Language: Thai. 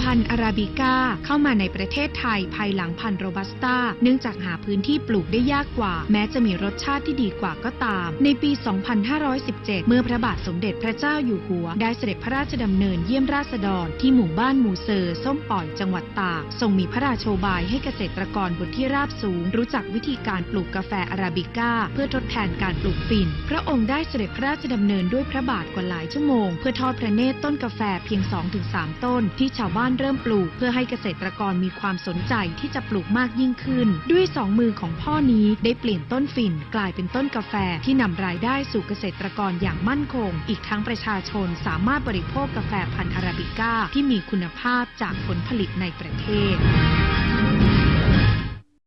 พันธุ์อาราบิก้าเข้ามาในประเทศไทยภายหลังพันธุ์โรบัสต้า เนื่องจากหาพื้นที่ปลูกได้ยากกว่า แม้จะมีรสชาติที่ดีกว่าก็ตาม ในปี 2517 เมื่อพระบาทสมเด็จพระเจ้าอยู่หัว ได้เสด็จพระราชดำเนินเยี่ยมราษฎร ที่หมู่บ้านหมูเซอร์ส้มป่อยจังหวัดตากทรงมีพระราชโชบายให้เกษตรกรบนที่ราบสูง รู้จักวิธีการปลูกกาแฟอาราบิก้า เพื่อทดแทนการปลูกฝิ่น พระองค์ได้เสด็จพระราชดำเนินด้วยพระบาทกว่าหลายชั่วโมง เพื่อทอดพระเนตรต้นกาแฟเพียง 2-3 ต้นที่ชาวบ้านบ้านเริ่มปลูกเพื่อให้เกษตรกรมีความสนใจที่จะปลูกมากยิ่งขึ้น ด้วยสองมือของพ่อนี้ได้เปลี่ยนต้นฝิ่นกลายเป็นต้นกาแฟที่นำรายได้สู่เกษตรกรอย่างมั่นคง อีกทั้งประชาชนสามารถบริโภคกาแฟพันธุ์อาราบิก้าที่มีคุณภาพจากผลผลิตในประเทศ